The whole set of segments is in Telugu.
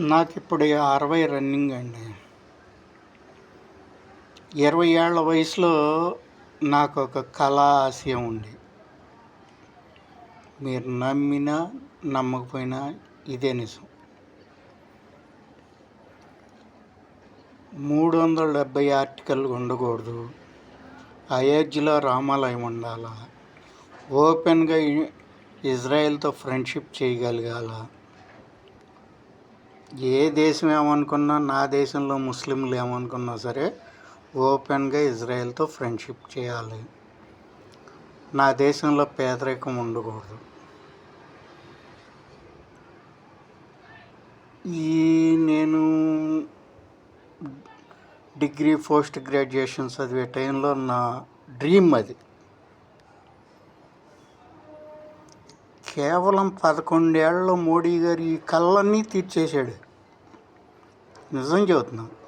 నాకు ఇప్పుడు అరవై రన్నింగ్ అండి. ఇరవై ఏళ్ళ వయసులో నాకు ఒక కళా ఆశయం ఉంది. మీరు నమ్మినా నమ్మకపోయినా ఇదే నిజం. మూడు వందల డెబ్భై ఆర్టికల్ ఉండకూడదు. అయోధ్యలో రామాలయం ఉండాలా? ఓపెన్గా ఇజ్రాయెల్తో ఫ్రెండ్షిప్ చేయగలగాల? ఏ దేశం ఏమనుకున్నా నా దేశంలో ముస్లింలు ఏమనుకున్నా సరే ఓపెన్గా ఇజ్రాయెల్తో ఫ్రెండ్షిప్ చేయాలి. నా దేశంలో పేదరికం ఉండకూడదు. ఈ నేను డిగ్రీ పోస్ట్ గ్రాడ్యుయేషన్ చదివే టైంలో నా డ్రీమ్ అది. కేవలం పదకొండేళ్ళలో మోడీ గారి ఈ కళ్ళన్నీ తీర్చేశాడు. నిజం చెబుతున్నాను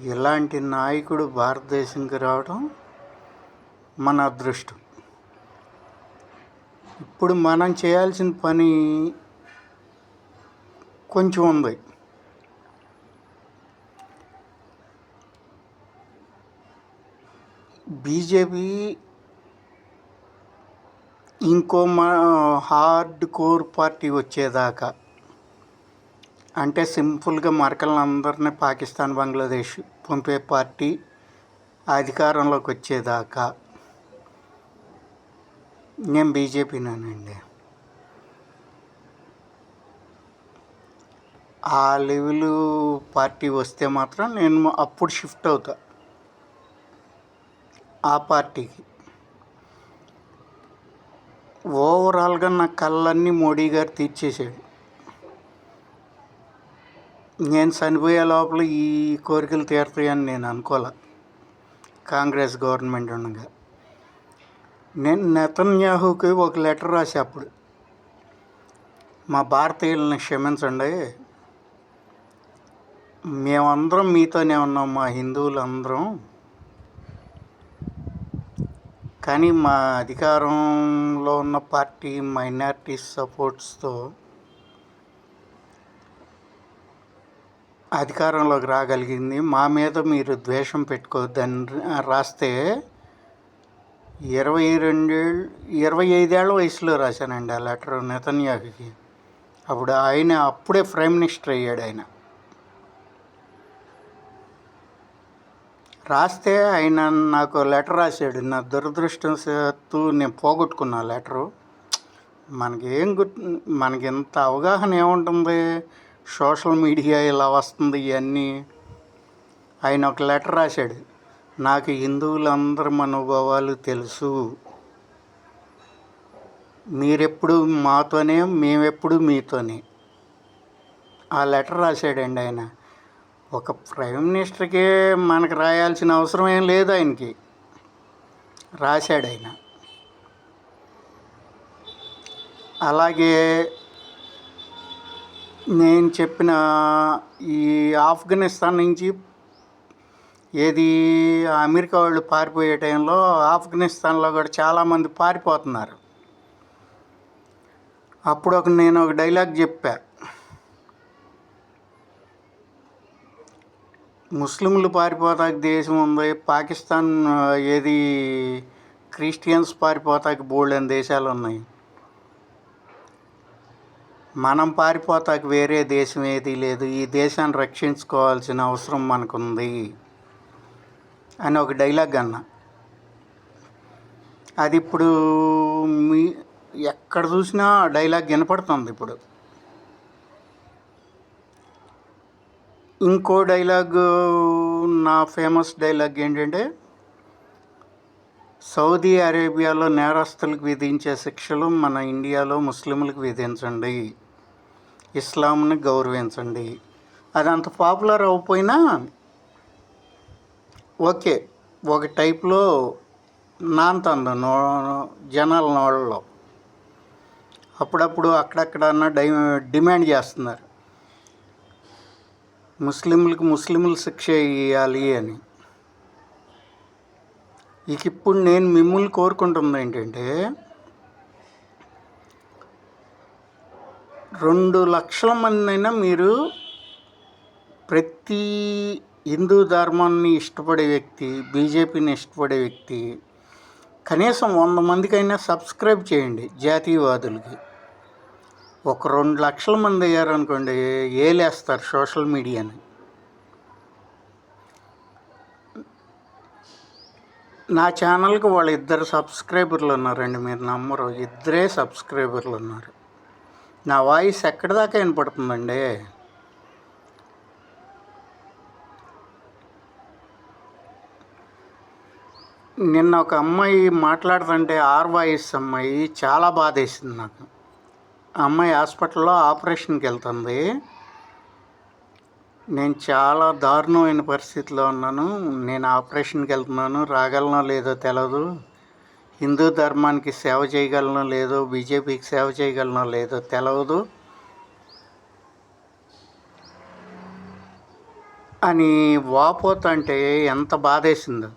ఇలాంటి నాయకుడు భారతదేశంకి రావడం మన అదృష్టం. ఇప్పుడు మనం చేయాల్సిన పని కొంచెం ఉంది. బీజేపీ ఇంకో మా హార్డ్ కోర్ పార్టీ వచ్చేదాకా. అంటే సింపుల్గా మరకలందరినీ పాకిస్తాన్ బంగ్లాదేశ్ పంపే పార్టీ అధికారంలోకి వచ్చేదాకా. నేను బీజేపీనానండి. ఆ లెవెల్ పార్టీ వస్తే మాత్రం నేను అప్పుడు షిఫ్ట్ అవుతా. ఆ పార్టీకి. ఓవరాల్గా నా కళ్ళన్నీ మోడీ గారు తీర్చేశాడు. నేను చనిపోయే లోపల ఈ కోరికలు తీరుతాయని నేను అనుకోలే. కాంగ్రెస్ గవర్నమెంట్ ఉండగా. నేను నెతన్యాహుకి ఒక లెటర్ రాసి అప్పుడు. మా భారతీయులను క్షమించండి. మేమందరం మీతోనే ఉన్నాం మా హిందువులు అందరం కానీ మా అధికారంలో ఉన్న పార్టీ మైనారిటీ సపోర్ట్స్తో అధికారంలోకి రాగలిగింది. మా మీద మీరు ద్వేషం పెట్టుకోవద్దని రాస్తే ఇరవై రెండేళ్ళు ఇరవై ఐదేళ్ళ వయసులో రాశానండి ఆ లెటర్ నెతన్యాహుకి. అప్పుడు ఆయన అప్పుడే ప్రైమ్ మినిస్టర్ అయ్యాడు ఆయన. రాస్తే ఆయన నాకు లెటర్ రాశాడు. నా దురదృష్టవశాత్తు నేను పోగొట్టుకున్నా లెటరు. మనకి ఏం గుర్తు మనకి ఇంత అవగాహన ఏముంటుంది? సోషల్ మీడియా ఇలా వస్తుంది ఇవన్నీ. ఆయన ఒక లెటర్ రాశాడు. నాకు హిందువులందరి మనోభావాలు తెలుసు. మీరెప్పుడు మాతోనే మేమెప్పుడు మీతోనే. ఆ లెటర్ రాశాడండి ఆయన. ఒక ప్రైమ్ మినిస్టర్కి మనకు రాయాల్సిన అవసరం ఏం లేదు ఆయనకి. రాశాడు ఆయన అలాగే నేను చెప్పిన ఈ ఆఫ్ఘనిస్తాన్ నుంచి ఏది అమెరికా వాళ్ళు పారిపోయే టైంలో ఆఫ్ఘనిస్తాన్లో కూడా చాలామంది పారిపోతున్నారు. అప్పుడు ఒక నేను ఒక డైలాగ్ చెప్పాను ముస్లింలు పారిపోతాకి దేశం ఉంది. పాకిస్తాన్ ఏది క్రిస్టియన్స్ పారిపోతాకి బోల్డెన్ దేశాలు ఉన్నాయి. మనం పారిపోతాకి వేరే దేశం ఏది లేదు. ఈ దేశాన్ని రక్షించుకోవాల్సిన అవసరం మనకుంది అని ఒక డైలాగ్ అన్న. అది ఇప్పుడు మీ ఎక్కడ చూసినా డైలాగ్ వినపడుతుంది ఇప్పుడు. ఇంకో డైలాగ్ నా ఫేమస్ డైలాగ్ ఏంటంటే సౌదీ అరేబియాలో నేరస్తులకు విధించే శిక్షలు మన ఇండియాలో ముస్లింలకు విధించండి. ఇస్లాంని గౌరవించండి. అది అంత పాపులర్ అవ్వకపోయినా ఓకే ఒక టైప్లో నాంతంది నో జనాల నోళ్ళలో. అప్పుడప్పుడు అక్కడక్కడన్నా డై డిమాండ్ చేస్తున్నారు. ముస్లింలకు ముస్లింలు శిక్ష ఇవ్వాలి అని. ఇక ఇప్పుడు నేను మిమ్మల్ని కోరుకుంటుంది ఏంటంటే రెండు లక్షల మంది అయినా మీరు ప్రతి హిందూ ధర్మాన్ని ఇష్టపడే వ్యక్తి బీజేపీని ఇష్టపడే వ్యక్తి కనీసం వంద మందికైనా సబ్స్క్రైబ్ చేయండి జాతీయవాదులకి. ఒక రెండు లక్షల మంది అయ్యారనుకోండి ఏలేస్తారు సోషల్ మీడియాని? నా ఛానల్కి వాళ్ళు ఇద్దరు సబ్స్క్రైబర్లు ఉన్నారండి మీరు నమ్మరు. ఇద్దరే సబ్స్క్రైబర్లు ఉన్నారు. నా వాయిస్ ఎక్కడి దాకా వినపడుతుందండి? నిన్న ఒక అమ్మాయి మాట్లాడుతుంటే ఆర్ వాయిస్ అమ్మాయి చాలా బాధేసింది నాకు. అమ్మాయి హాస్పిటల్లో ఆపరేషన్కి వెళ్తుంది. నేను చాలా దారుణమైన పరిస్థితిలో ఉన్నాను. నేను ఆపరేషన్కి వెళ్తున్నాను. రాగలనో లేదో తెలియదు హిందూ ధర్మానికి సేవ చేయగలనో లేదో బీజేపీకి సేవ చేయగలనో లేదో తెలియదు అని వాపోతుంటే ఎంత బాధేసిందో.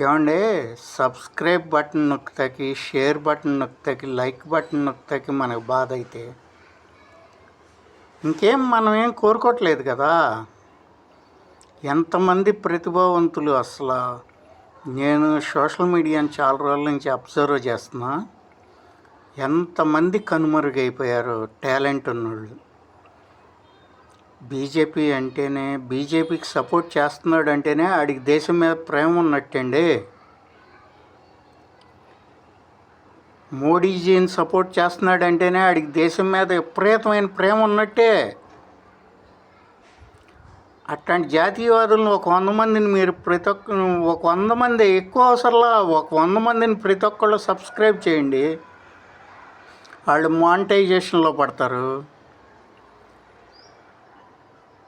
ఏమండి సబ్స్క్రైబ్ బటన్ నొక్కుతాకి షేర్ బటన్ నొక్కుతాకి లైక్ బటన్ నొక్కుతాకి మనకు బాధ అయితే. ఇంకేం మనం ఏం కోరుకోవట్లేదు కదా. ఎంతమంది ప్రతిభావంతులు అసలు. నేను సోషల్ మీడియాని చాలా రోజుల నుంచి అబ్జర్వ్ చేస్తున్నా. ఎంతమంది కనుమరుగైపోయారు టాలెంట్ ఉన్నోళ్ళు. బీజేపీ అంటేనే బీజేపీకి సపోర్ట్ చేస్తున్నాడు అంటేనే ఆడికి దేశం మీద ప్రేమ ఉన్నట్టండి. మోడీజీని సపోర్ట్ చేస్తున్నాడు అంటేనే ఆడికి దేశం మీద విపరీతమైన ప్రేమ ఉన్నట్టే. అట్లాంటి జాతీయవాదులను ఒక వంద మందిని మీరు ప్రతి ఒక్క ఒక వంద మంది ఎక్కువ అవసరంలా ఒక వంద మందిని ప్రతి ఒక్కళ్ళు సబ్స్క్రైబ్ చేయండి. వాళ్ళు మానిటైజేషన్లో పడతారు.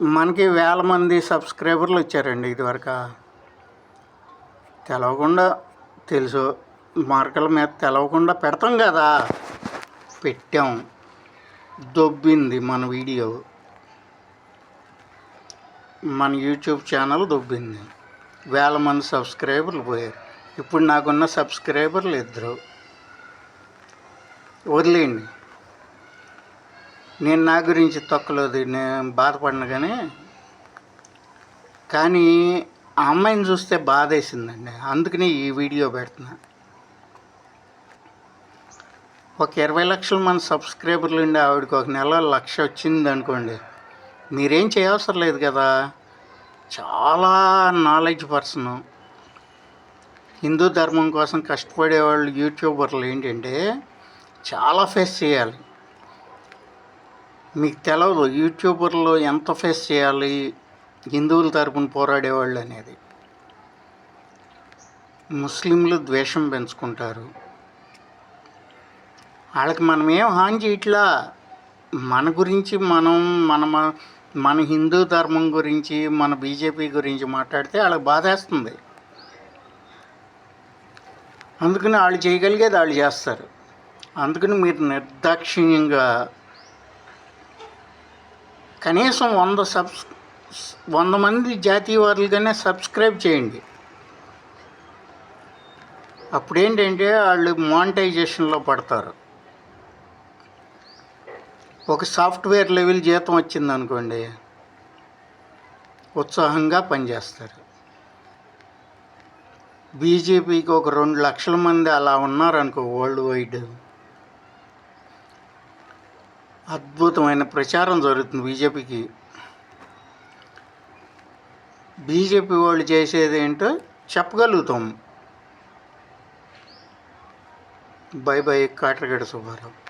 మనకి వేల మంది సబ్స్క్రైబర్లు వచ్చారండి ఇదివరకు. తెలవకుండా తెలుసు మార్కల మీద తెలవకుండా పెడతాం కదా. పెట్టాం. దొబ్బింది మన వీడియో. మన యూట్యూబ్ ఛానల్ దొబ్బింది. వేల మంది సబ్స్క్రైబర్లు పోయారు. ఇప్పుడు నాకున్న సబ్స్క్రైబర్లు ఇద్దరు. వదిలేయండి. నేను నా గురించి తొక్కలేదు నేను బాధపడిన కానీ కానీ ఆ అమ్మాయిని చూస్తే బాధ వేసిందండి అందుకనే ఈ వీడియో పెడుతున్నా. ఒక ఇరవై లక్షల మంది సబ్స్క్రైబర్లు ఉండి ఆవిడకి ఒక నెల లక్ష వచ్చింది అనుకోండి మీరేం చేయవసరం లేదు కదా? చాలా నాలెడ్జ్ పర్సన్ హిందూ ధర్మం కోసం కష్టపడే వాళ్ళు యూట్యూబర్లు ఏంటంటే చాలా ఫేస్ చేయాలి. మీకు తెలవదు యూట్యూబర్లో ఎంత ఫేస్ చేయాలి హిందువుల తరపున పోరాడేవాళ్ళు అనేది. ముస్లింలు ద్వేషం పెంచుకుంటారు. వాళ్ళకి మనం ఏం హాని చేయట్లా? మన గురించి మనం మన మన హిందూ ధర్మం గురించి మన బీజేపీ గురించి మాట్లాడితే వాళ్ళకి బాధేస్తుంది అందుకని వాళ్ళు చేయగలిగేది వాళ్ళు చేస్తారు. అందుకని మీరు నిర్దాక్షిణ్యంగా కనీసం వంద సబ్స్ వంద మంది జాతీయవాదులుగానే సబ్స్క్రైబ్ చేయండి. అప్పుడేంటంటే వాళ్ళు మానిటైజేషన్లో పడతారు. ఒక సాఫ్ట్వేర్ లెవెల్ జీతం వచ్చింది అనుకోండి ఉత్సాహంగా పనిచేస్తారు. బీజేపీకి ఒక రెండు లక్షల మంది అలా ఉన్నారనుకో వరల్డ్ వైడ్. అద్భుతమైన ప్రచారం జరుగుతుంది బీజేపీకి. బీజేపీ వాళ్ళు చేసేది ఏంటో చెప్పగలుగుతాం. Bye bye Katragadda Subbarao.